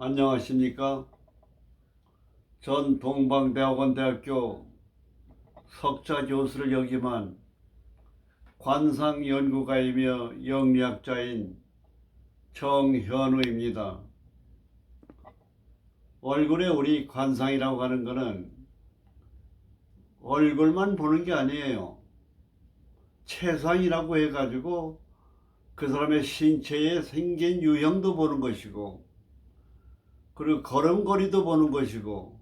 안녕하십니까? 전 동방대학원대학교 석좌 교수를 역임한 관상연구가이며 영리학자인 정현우입니다. 얼굴에 우리 관상이라고 하는 것은 얼굴만 보는 게 아니에요. 체상이라고 해가지고 그 사람의 신체에 생긴 유형도 보는 것이고 그리고 걸음걸이도 보는 것이고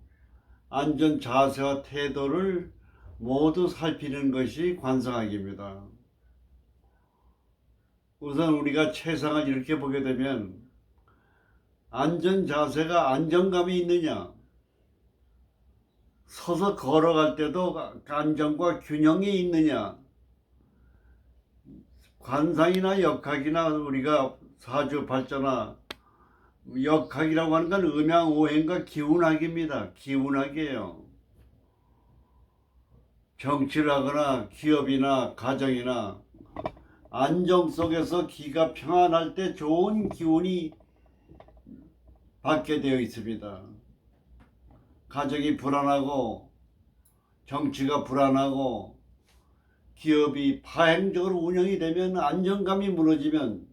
안전 자세와 태도를 모두 살피는 것이 관상학입니다. 우선 우리가 체상을 이렇게 보게 되면 안전 자세가 안정감이 있느냐 서서 걸어갈 때도 안정과 균형이 있느냐 관상이나 역학이나 우리가 사주 발전나 역학이라고 하는 건 음양오행과 기운학입니다. 기운학이에요. 정치를 하거나 기업이나 가정이나 안정 속에서 기가 평안할 때 좋은 기운이 받게 되어 있습니다. 가정이 불안하고 정치가 불안하고 기업이 파행적으로 운영이 되면 안정감이 무너지면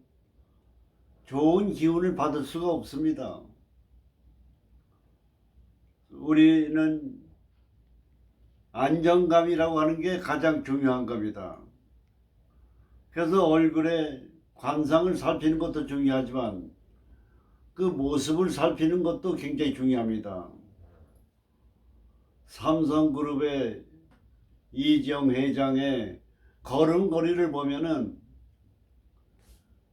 좋은 기운을 받을 수가 없습니다. 우리는 안정감이라고 하는 게 가장 중요한 겁니다. 그래서 얼굴에 관상을 살피는 것도 중요하지만 그 모습을 살피는 것도 굉장히 중요합니다. 삼성그룹의 이지영 회장의 걸음걸이를 보면은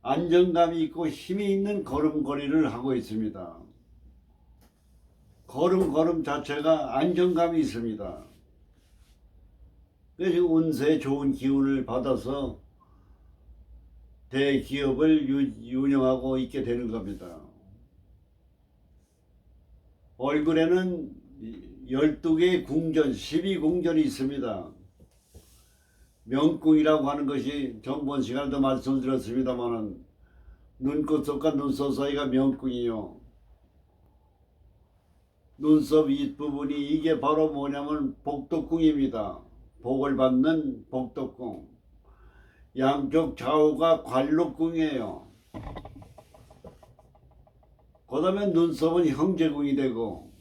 안정감이 있고 힘이 있는 걸음걸이를 하고 있습니다. 걸음걸음 자체가 안정감이 있습니다. 그래서 운세 좋은 기운을 받아서 대기업을 유- 운영하고 있게 되는 겁니다. 얼굴에는 12개의 궁전, 12궁전이 있습니다. 명궁이라고 하는 것이 전번 시간에도 말씀드렸습니다만은 눈꽃속과 눈썹 사이가 명궁이요. 눈썹 윗부분이 이게 바로 뭐냐면 복덕궁입니다. 복을 받는 복덕궁. 양쪽 좌우가 관록궁이에요. 그 다음에 눈썹은 형제궁이 되고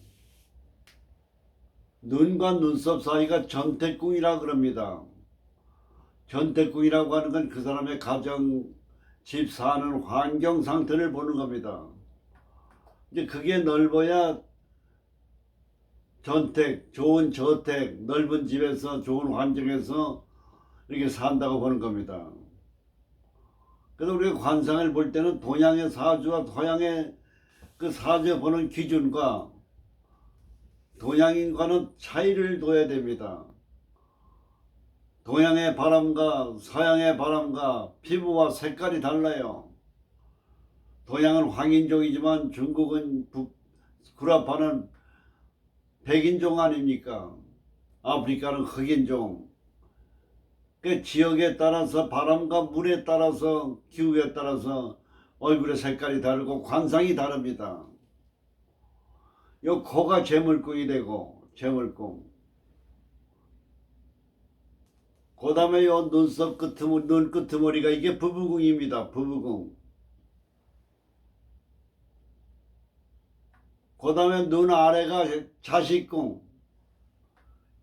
눈과 눈썹 사이가 전택궁이라 그럽니다. 전택궁이라고 하는 건 그 사람의 가정, 집 사는 환경 상태를 보는 겁니다. 이제 그게 넓어야 전택, 좋은 저택, 넓은 집에서 좋은 환경에서 이렇게 산다고 보는 겁니다. 그래서 우리가 관상을 볼 때는 동양의 사주와 서양의 그 사주에 보는 기준과 동양인과는 차이를 둬야 됩니다. 동양의 바람과 서양의 바람과 피부와 색깔이 달라요. 동양은 황인종이지만 중국은 북, 구라파는 백인종 아닙니까? 아프리카는 흑인종. 그 지역에 따라서 바람과 물에 따라서 기후에 따라서 얼굴의 색깔이 다르고 관상이 다릅니다. 요 코가 재물궁이 되고 재물궁. 그 다음에 요 눈썹 끄트머리, 눈 끄트머리가 이게 부부궁입니다. 부부궁. 그 다음에 눈 아래가 자식궁.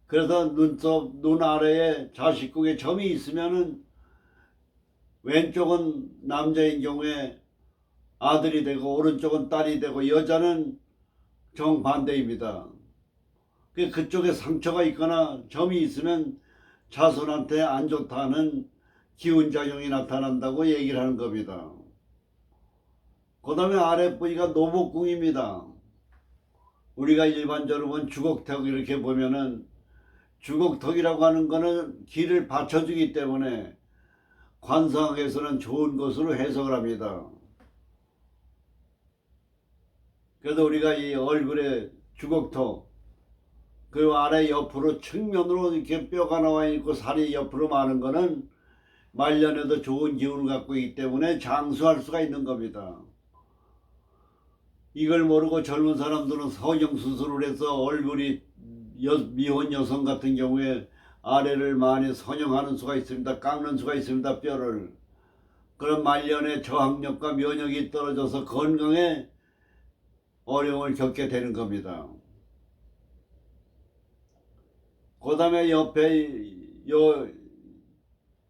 그래서 눈썹, 눈 아래에 자식궁에 점이 있으면은 왼쪽은 남자인 경우에 아들이 되고 오른쪽은 딸이 되고 여자는 정반대입니다. 그 그쪽에 상처가 있거나 점이 있으면 자손한테 안 좋다는 기운작용이 나타난다고 얘기를 하는 겁니다. 그 다음에 아랫부위가 노복궁입니다. 우리가 일반적으로 본 주걱턱 이렇게 보면은 주걱턱이라고 하는 거는 기를 받쳐주기 때문에 관상학에서는 좋은 것으로 해석을 합니다. 그래서 우리가 이 얼굴에 주걱턱 그리고 아래 옆으로 측면으로 이렇게 뼈가 나와 있고 살이 옆으로 많은 거는 말년에도 좋은 기운을 갖고 있기 때문에 장수할 수가 있는 겁니다. 이걸 모르고 젊은 사람들은 성형 수술을 해서 얼굴이 여- 미혼 여성 같은 경우에 아래를 많이 선형하는 수가 있습니다. 깎는 수가 있습니다. 뼈를. 그런 말년에 저항력과 면역이 떨어져서 건강에 어려움을 겪게 되는 겁니다. 그 다음에 옆에 요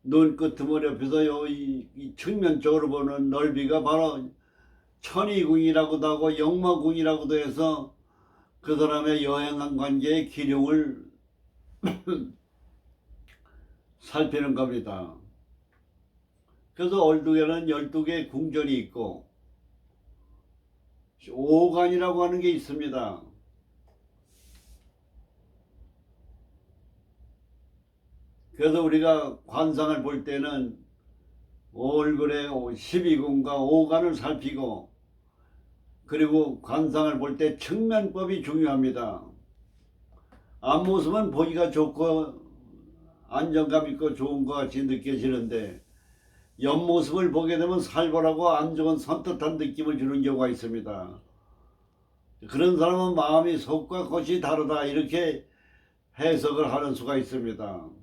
눈끄트머리 옆에서 요 이, 이 측면 쪽으로 보는 넓이가 바로 천이궁이라고도 하고 영마궁이라고도 해서 그 사람의 여행한 관계의 기룡을 살피는 겁니다. 그래서 얼두개는 12개의 궁전이 있고 오간이라고 하는 게 있습니다. 그래서 우리가 관상을 볼 때는 얼굴에 12궁과 오간을 살피고 그리고 관상을 볼 때 측면법이 중요합니다. 앞모습은 보기가 좋고 안정감 있고 좋은 것 같이 느껴지는데 옆모습을 보게 되면 살벌하고 안 좋은 선뜻한 느낌을 주는 경우가 있습니다. 그런 사람은 마음이 속과 겉이 다르다 이렇게 해석을 하는 수가 있습니다.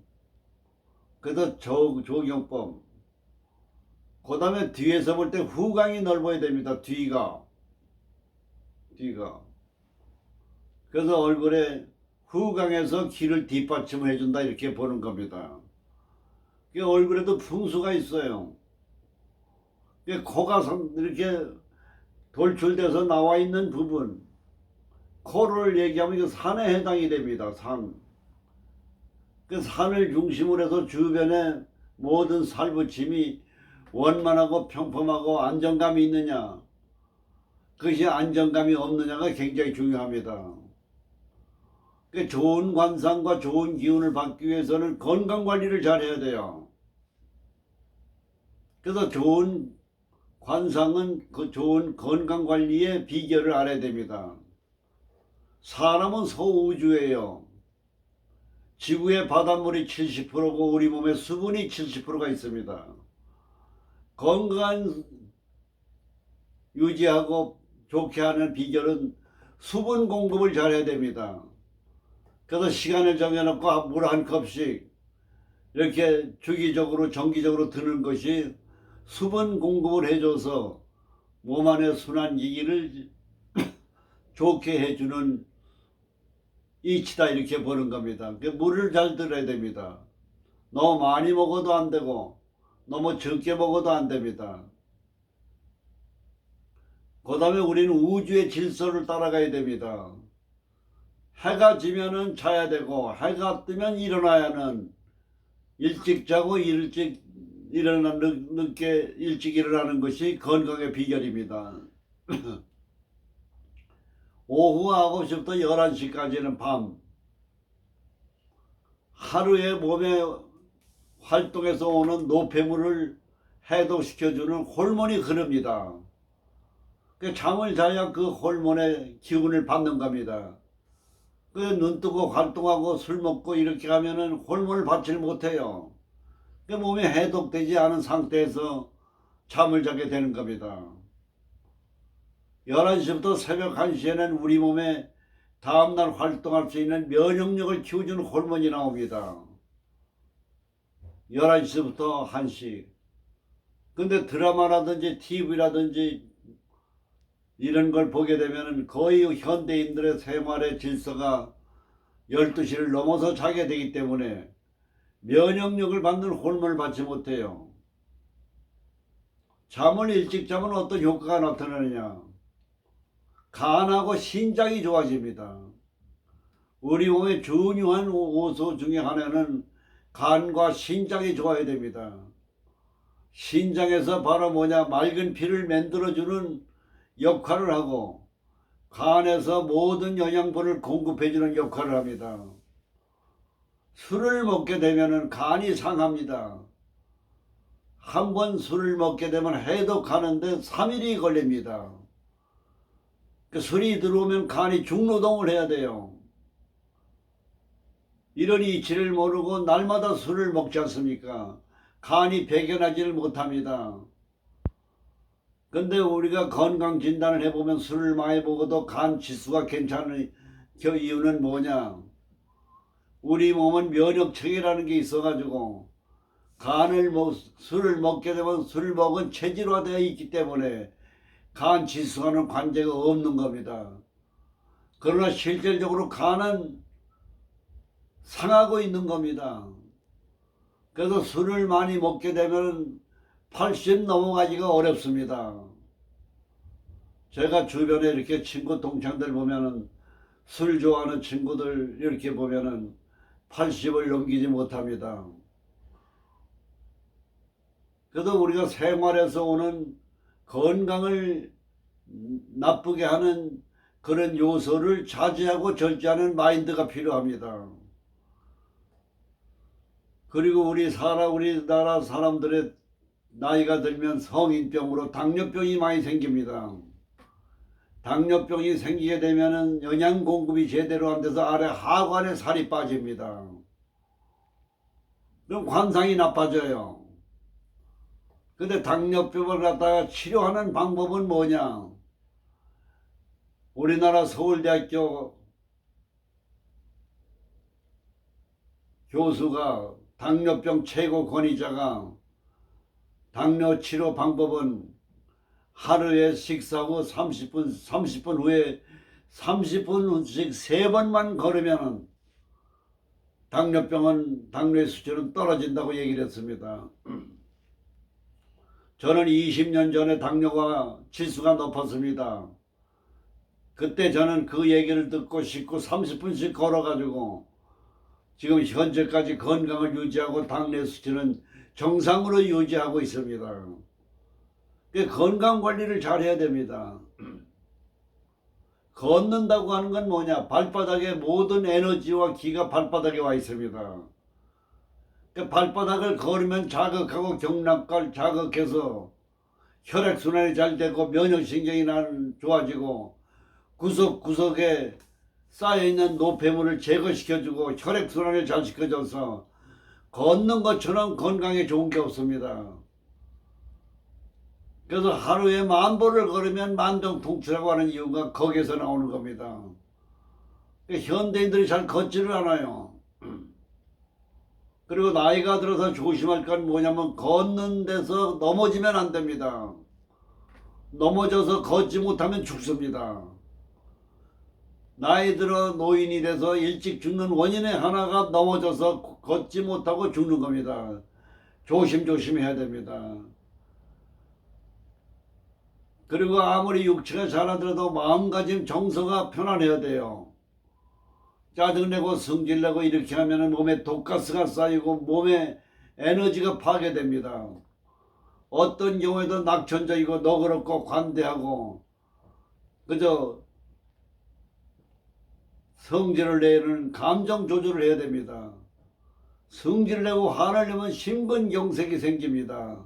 그래서 조, 조경법 그 다음에 뒤에서 볼 때 후광이 넓어야 됩니다. 뒤가 뒤가 그래서 얼굴에 후광에서 길을 뒷받침을 해준다 이렇게 보는 겁니다. 그 얼굴에도 풍수가 있어요. 그 코가 상- 이렇게 돌출돼서 나와 있는 부분 코를 얘기하면 이거 산에 해당이 됩니다. 산. 그 산을 중심으로 해서 주변에 모든 살붙임이 원만하고 평범하고 안정감이 있느냐 그것이 안정감이 없느냐가 굉장히 중요합니다. 그 좋은 관상과 좋은 기운을 받기 위해서는 건강 관리를 잘 해야 돼요. 그래서 좋은 관상은 그 좋은 건강 관리의 비결을 알아야 됩니다. 사람은 소우주예요. 지구의 바닷물이 70%고 우리 몸의 수분이 70%가 있습니다. 건강 유지하고 좋게 하는 비결은 수분 공급을 잘해야 됩니다. 그래서 시간을 정해놓고 물 한 컵씩 이렇게 주기적으로 정기적으로 드는 것이 수분 공급을 해줘서 몸 안의 순환 기기를 좋게 해주는 이치다 이렇게 보는 겁니다. 그 물을 잘 들어야 됩니다. 너무 많이 먹어도 안 되고 너무 적게 먹어도 안 됩니다. 그 다음에 우리는 우주의 질서를 따라가야 됩니다. 해가 지면은 자야 되고 해가 뜨면 일어나야 하는 일찍 자고 일찍 일어나 늦, 늦게 일찍 일어나는 것이 건강의 비결입니다. 오후 9시부터 11시까지는 밤 하루에 몸에 활동에서 오는 노폐물을 해독시켜주는 호르몬이 흐릅니다. 그 잠을 자야 그 호르몬의 기운을 받는 겁니다. 그 눈 뜨고 활동하고 술 먹고 이렇게 하면은 호르몬을 받질 못해요. 그 몸이 해독되지 않은 상태에서 잠을 자게 되는 겁니다. 11시부터 새벽 1시에는 우리 몸에 다음날 활동할 수 있는 면역력을 키워주는 호르몬이 나옵니다. 11시부터 1시. 근데 드라마라든지 TV라든지 이런 걸 보게 되면 거의 현대인들의 생활의 질서가 12시를 넘어서 자게 되기 때문에 면역력을 받는 호르몬을 받지 못해요. 잠을 일찍 자면 어떤 효과가 나타나느냐? 간하고 신장이 좋아집니다. 우리 몸의 중요한 오소 중에 하나는 간과 신장이 좋아야 됩니다. 신장에서 바로 뭐냐 맑은 피를 만들어주는 역할을 하고 간에서 모든 영양분을 공급해주는 역할을 합니다. 술을 먹게 되면 간이 상합니다. 한 번 술을 먹게 되면 해독하는데 3일이 걸립니다. 그 술이 들어오면 간이 중노동을 해야 돼요. 이런 이치를 모르고 날마다 술을 먹지 않습니까? 간이 배견하지를 못합니다. 근데 우리가 건강 진단을 해보면 술을 많이 먹어도 간 지수가 괜찮은 그 이유는 뭐냐? 우리 몸은 면역 체계라는 게 있어가지고 간을 먹, 술을 먹게 되면 술 먹은 체질화되어 있기 때문에 간 지수와는 관계가 없는 겁니다. 그러나 실질적으로 간은 상하고 있는 겁니다. 그래서 술을 많이 먹게 되면 80 넘어가기가 어렵습니다. 제가 주변에 이렇게 친구 동창들 보면은 술 좋아하는 친구들 이렇게 보면은 80을 넘기지 못합니다. 그래도 우리가 생활에서 오는 건강을 나쁘게 하는 그런 요소를 자제하고 절제하는 마인드가 필요합니다. 그리고 우리 사람 우리나라 사람들의 나이가 들면 성인병으로 당뇨병이 많이 생깁니다. 당뇨병이 생기게 되면은 영양 공급이 제대로 안 돼서 아래 하관에 살이 빠집니다. 그럼 관상이 나빠져요. 근데 당뇨병을 갖다가 치료하는 방법은 뭐냐? 우리나라 서울대학교 교수가 당뇨병 최고 권위자가 당뇨 치료 방법은 하루에 식사 후 30분, 30분 후에 30분씩 세 번만 걸으면은 당뇨병은 당뇨의 수치는 떨어진다고 얘기를 했습니다. 저는 20년 전에 당뇨가 지수가 높았습니다. 그때 저는 그 얘기를 듣고 싶고 30분씩 걸어가지고 지금 현재까지 건강을 유지하고 당뇨 수치는 정상으로 유지하고 있습니다. 그 건강 관리를 잘 해야 됩니다. 걷는다고 하는 건 뭐냐? 발바닥에 모든 에너지와 기가 발바닥에 와 있습니다. 그 발바닥을 걸으면 자극하고 경락을 자극해서 혈액순환이 잘 되고 면역신경이 난 좋아지고 구석구석에 쌓여있는 노폐물을 제거시켜주고 혈액순환을 잘 시켜줘서 걷는 것처럼 건강에 좋은 게 없습니다. 그래서 하루에 만 보를 걸으면 만병통치라고 하는 이유가 거기에서 나오는 겁니다. 현대인들이 잘 걷지를 않아요. 그리고 나이가 들어서 조심할 건 뭐냐면 걷는 데서 넘어지면 안 됩니다. 넘어져서 걷지 못하면 죽습니다. 나이 들어 노인이 돼서 일찍 죽는 원인의 하나가 넘어져서 걷지 못하고 죽는 겁니다. 조심조심 해야 됩니다. 그리고 아무리 육체가 자라더라도 마음가짐 정서가 편안해야 돼요. 짜증내고 성질내고 이렇게 하면 몸에 독가스가 쌓이고 몸에 에너지가 파괴됩니다. 어떤 경우에도 낙천적이고 너그럽고 관대하고 그저 성질을 내는 감정 조절을 해야 됩니다. 성질을 내고 화를 내면 심근경색이 생깁니다.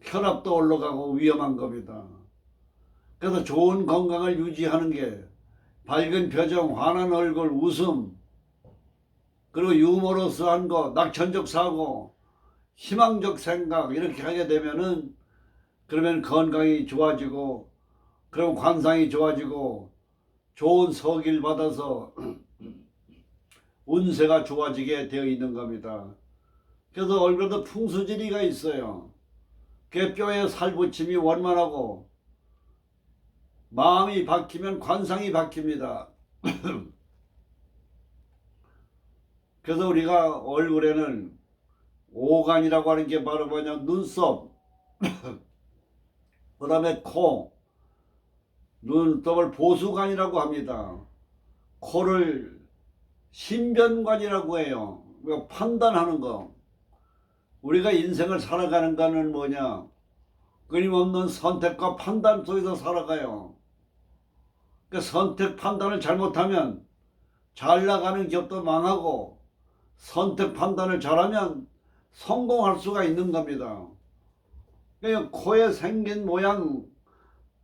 혈압도 올라가고 위험한 겁니다. 그래서 좋은 건강을 유지하는 게 밝은 표정, 환한 얼굴, 웃음, 그리고 유머러스한 거, 낙천적 사고, 희망적 생각 이렇게 하게 되면은 그러면 건강이 좋아지고 그럼 관상이 좋아지고 좋은 서기를 받아서 운세가 좋아지게 되어 있는 겁니다. 그래서 얼굴도 풍수지리가 있어요. 그 뼈에 살붙임이 원만하고 마음이 바뀌면 관상이 바뀝니다. 그래서 우리가 얼굴에는 오간이라고 하는 게 바로 뭐냐 눈썹 그 다음에 코 눈썹을 보수관이라고 합니다. 코를 신변관이라고 해요. 판단하는 거. 우리가 인생을 살아가는 거는 뭐냐? 끊임없는 선택과 판단 속에서 살아가요. 그 선택 판단을 잘못하면 잘 나가는 기업도 망하고 선택 판단을 잘하면 성공할 수가 있는 겁니다. 그러니까 코에 생긴 모양,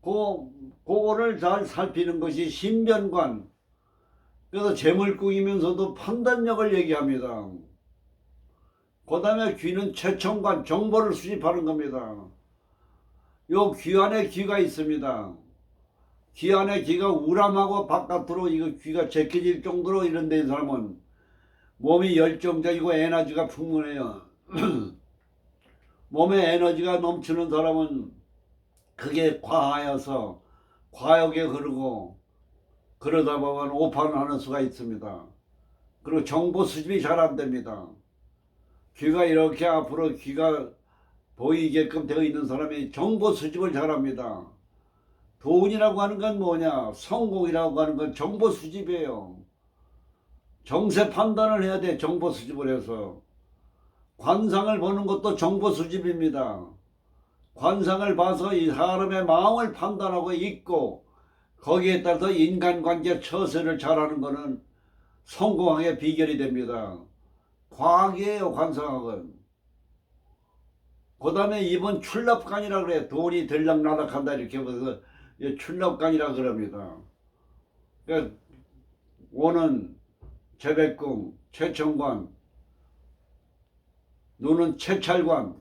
그, 그거를 잘 살피는 것이 신변관. 그래서 재물궁이면서도 판단력을 얘기합니다. 그 다음에 귀는 최첨관, 정보를 수집하는 겁니다. 요 귀 안에 귀가 있습니다. 귀 안에 귀가 우람하고 바깥으로 이거 귀가 제껴질 정도로 이런 데 사람은 몸이 열정적이고 에너지가 풍부해요. 몸에 에너지가 넘치는 사람은 그게 과하여서 과욕에 흐르고 그러다 보면 오판을 하는 수가 있습니다. 그리고 정보 수집이 잘 안 됩니다. 귀가 이렇게 앞으로 귀가 보이게끔 되어 있는 사람이 정보 수집을 잘합니다. 돈이라고 하는 건 뭐냐? 성공이라고 하는 건 정보 수집이에요. 정세 판단을 해야 돼. 정보 수집을 해서. 관상을 보는 것도 정보 수집입니다. 관상을 봐서 이 사람의 마음을 판단하고 있고 거기에 따라서 인간관계 처세를 잘하는 것은 성공하게 비결이 됩니다. 과학이에요, 관상학은. 그 다음에 이번 출납관이라 그래. 돈이 들락날락한다 이렇게 해서 이 출납관이라 그럽니다. 그러니까 오는 재백궁, 최청관, 눈은 채찰관,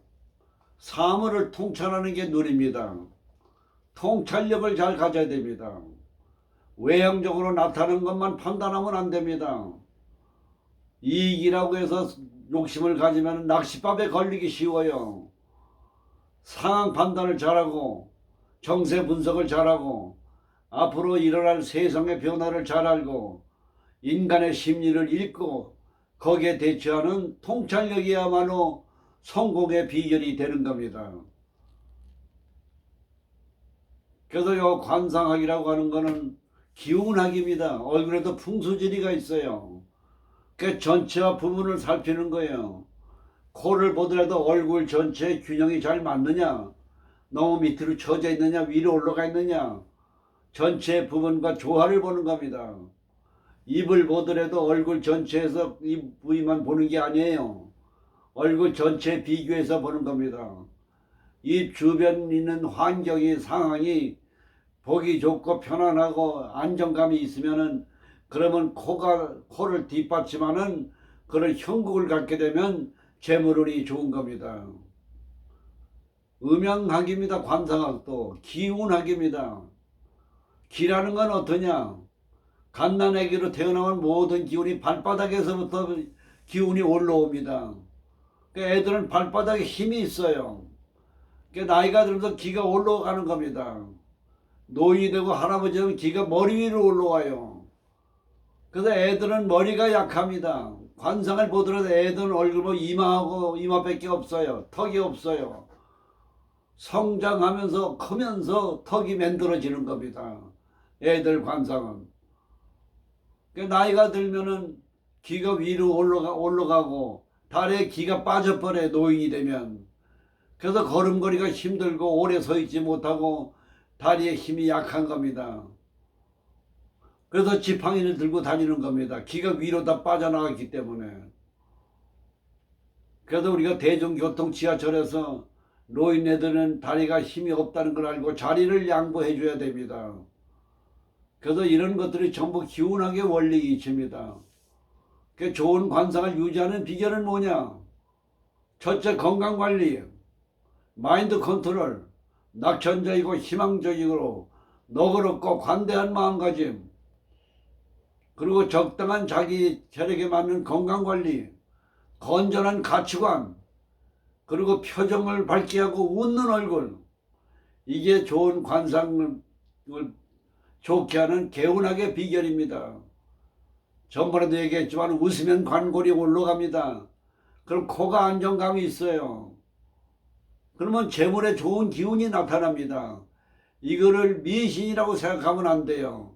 사물을 통찰하는 게 눈입니다. 통찰력을 잘 가져야 됩니다. 외형적으로 나타나는 것만 판단하면 안 됩니다. 이익이라고 해서 욕심을 가지면 낚시밥에 걸리기 쉬워요. 상황 판단을 잘하고 정세 분석을 잘하고 앞으로 일어날 세상의 변화를 잘 알고 인간의 심리를 읽고 거기에 대처하는 통찰력이야말로 성공의 비결이 되는 겁니다. 그래서 요 관상학이라고 하는 거는 기운학입니다. 얼굴에도 풍수지리가 있어요. 그 전체와 부분을 살피는 거예요. 코를 보더라도 얼굴 전체의 균형이 잘 맞느냐, 너무 밑으로 처져 있느냐, 위로 올라가 있느냐, 전체 부분과 조화를 보는 겁니다. 입을 보더라도 얼굴 전체에서 이 부위만 보는 게 아니에요. 얼굴 전체 비교해서 보는 겁니다. 이 주변 있는 환경이 상황이 보기 좋고 편안하고 안정감이 있으면은 그러면 코가 코를 뒷받침하는 그런 형국을 갖게 되면 재물운이 좋은 겁니다. 음양학입니다. 관상학도 기운학입니다. 기라는 건 어떠냐? 갓난아기로 태어나면 모든 기운이 발바닥에서부터 기운이 올라옵니다. 그러니까 애들은 발바닥에 힘이 있어요. 그러니까 나이가 들면서 기가 올라가는 겁니다. 노인이 되고 할아버지 되면 기가 머리 위로 올라와요. 그래서 애들은 머리가 약합니다. 관상을 보더라도 애들은 얼굴 뭐 이마하고 이마밖에 없어요. 턱이 없어요. 성장하면서 크면서 턱이 만들어지는 겁니다. 애들 관상은. 그러니까 나이가 들면은 기가 위로 올라가, 올라가고 달에 기가 빠져버려 노인이 되면. 그래서 걸음걸이가 힘들고 오래 서 있지 못하고 다리에 힘이 약한 겁니다. 그래서 지팡이를 들고 다니는 겁니다. 기가 위로 다 빠져나갔기 때문에. 그래서 우리가 대중교통 지하철에서 노인네들은 다리가 힘이 없다는 걸 알고 자리를 양보해 줘야 됩니다. 그래서 이런 것들이 전부 기운학의 원리이십니다. 그 좋은 관상을 유지하는 비결은 뭐냐? 첫째 건강 관리, 마인드 컨트롤, 낙천적이고 희망적이고 너그럽고 관대한 마음가짐, 그리고 적당한 자기 체력에 맞는 건강 관리, 건전한 가치관, 그리고 표정을 밝게 하고 웃는 얼굴, 이게 좋은 관상을 좋게 하는 개운하게 비결입니다. 전번에도 얘기했지만 웃으면 관골이 올라갑니다. 그럼 코가 안정감이 있어요. 그러면 재물에 좋은 기운이 나타납니다. 이거를 미신이라고 생각하면 안 돼요.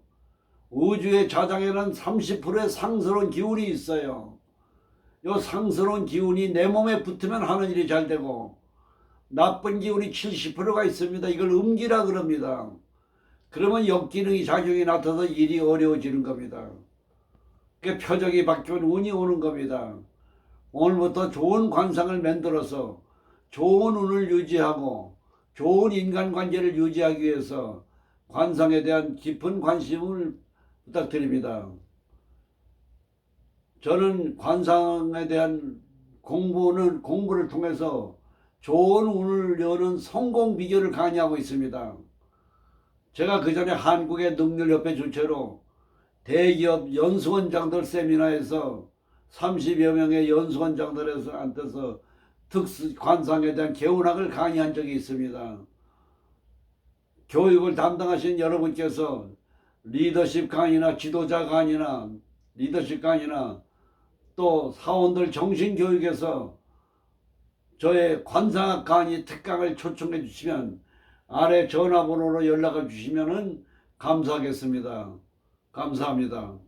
우주의 자장에는 30%의 상스러운 기운이 있어요. 요 상스러운 기운이 내 몸에 붙으면 하는 일이 잘 되고 나쁜 기운이 70%가 있습니다. 이걸 음기라 그럽니다. 그러면 역기능이 작용이 나타나서 일이 어려워지는 겁니다. 그 표정이 바뀌면 운이 오는 겁니다. 오늘부터 좋은 관상을 만들어서 좋은 운을 유지하고 좋은 인간관계를 유지하기 위해서 관상에 대한 깊은 관심을 부탁드립니다. 저는 관상에 대한 공부는 공부를 통해서 좋은 운을 여는 성공 비결을 강의하고 있습니다. 제가 그 전에 한국의 능률협회 주최로 대기업 연수원장들 세미나에서 30여 명의 연수원장들에서 한테서 특수 관상에 대한 개운학을 강의한 적이 있습니다. 교육을 담당하신 여러분께서 리더십 강의나 지도자 강의나 리더십 강의나 또 사원들 정신교육에서 저의 관상학 강의 특강을 초청해 주시면 아래 전화번호로 연락을 주시면 감사하겠습니다. 감사합니다.